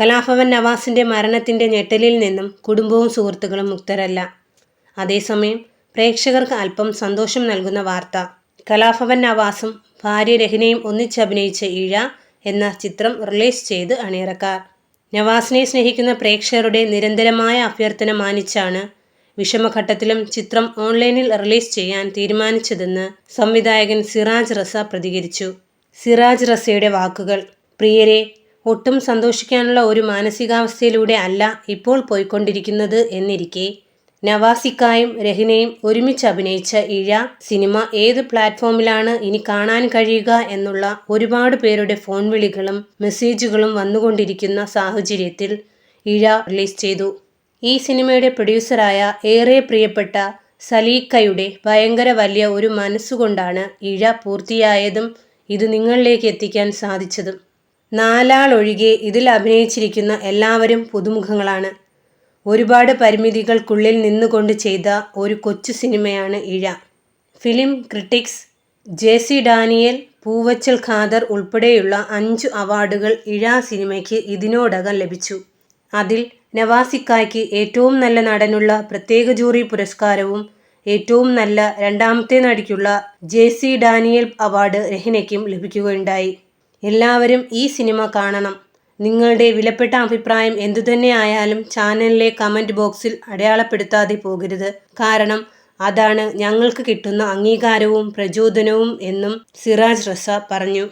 കലാഭവൻ നവാസിന്റെ മരണത്തിന്റെ ഞെട്ടലിൽ നിന്നും കുടുംബവും സുഹൃത്തുക്കളും മുക്തരല്ല. അതേസമയം പ്രേക്ഷകർക്ക് അല്പം സന്തോഷം നൽകുന്ന വാർത്ത. കലാഭവൻ നവാസും ഭാര്യ രഹ്നയും ഒന്നിച്ചഭിനയിച്ച ഇഴ എന്ന ചിത്രം റിലീസ് ചെയ്ത് അണിയറക്കാർ. നവാസിനെ സ്നേഹിക്കുന്ന പ്രേക്ഷകരുടെ നിരന്തരമായ അഭ്യർത്ഥന മാനിച്ചാണ് വിഷമഘട്ടത്തിലും ചിത്രം ഓൺലൈനിൽ റിലീസ് ചെയ്യാൻ തീരുമാനിച്ചതെന്ന് സംവിധായകൻ സിറാജ് റസ പ്രതികരിച്ചു. സിറാജ് റസയുടെ വാക്കുകൾ പ്രിയരെ ഒട്ടും സന്തോഷിക്കാനുള്ള ഒരു മാനസികാവസ്ഥയിലൂടെ അല്ല ഇപ്പോൾ പോയിക്കൊണ്ടിരിക്കുന്നത് എന്നിരിക്കെ. നവാസിക്കായും രഹിനയും ഒരുമിച്ച് അഭിനയിച്ച ഇഴ സിനിമ ഏത് പ്ലാറ്റ്ഫോമിലാണ് ഇനി കാണാൻ കഴിയുക എന്നുള്ള ഒരുപാട് പേരുടെ ഫോൺ വിളികളും മെസ്സേജുകളും വന്നുകൊണ്ടിരിക്കുന്ന സാഹചര്യത്തിൽ ഇഴ റിലീസ് ചെയ്തു. ഈ സിനിമയുടെ പ്രൊഡ്യൂസറായ ഏറെ പ്രിയപ്പെട്ട സലീക്കയുടെ ഭയങ്കര വലിയ ഒരു മനസ്സുകൊണ്ടാണ് ഇഴ പൂർത്തിയായതും ഇത് നിങ്ങളിലേക്ക് എത്തിക്കാൻ സാധിച്ചതും. നാലാളൊഴികെ ഇതിൽ അഭിനയിച്ചിരിക്കുന്ന എല്ലാവരും പുതുമുഖങ്ങളാണ്. ഒരുപാട് പരിമിതികൾക്കുള്ളിൽ നിന്നുകൊണ്ട് ചെയ്ത ഒരു കൊച്ചു സിനിമയാണ് Izha. Film critics J C Daniel Poovachal Khader ഉൾപ്പെടെയുള്ള അഞ്ച് അവാർഡുകൾ ഇഴ സിനിമയ്ക്ക് ഇതിനോടകം ലഭിച്ചു. അതിൽ നവാസിക്കായ്ക്ക് ഏറ്റവും നല്ല നടനുള്ള പ്രത്യേക ജൂറി പുരസ്കാരവും ഏറ്റവും നല്ല രണ്ടാമത്തെ നടിക്കുള്ള ജെ സി ഡാനിയൽ അവാർഡ് രഹിനയ്ക്കും ലഭിക്കുകയുണ്ടായി. എല്ലാവരും ഈ സിനിമ കാണണം. നിങ്ങളുടെ വിലപ്പെട്ട അഭിപ്രായം എന്തുതന്നെ ആയാലും ചാനലിലെ കമന്റ് ബോക്സിൽ അടയാളപ്പെടുത്താതെ പോകരുത്. കാരണം അതാണ് ഞങ്ങൾക്ക് കിട്ടുന്ന അംഗീകാരവും പ്രചോദനവും എന്നും സിറാജ് റസ പറഞ്ഞു.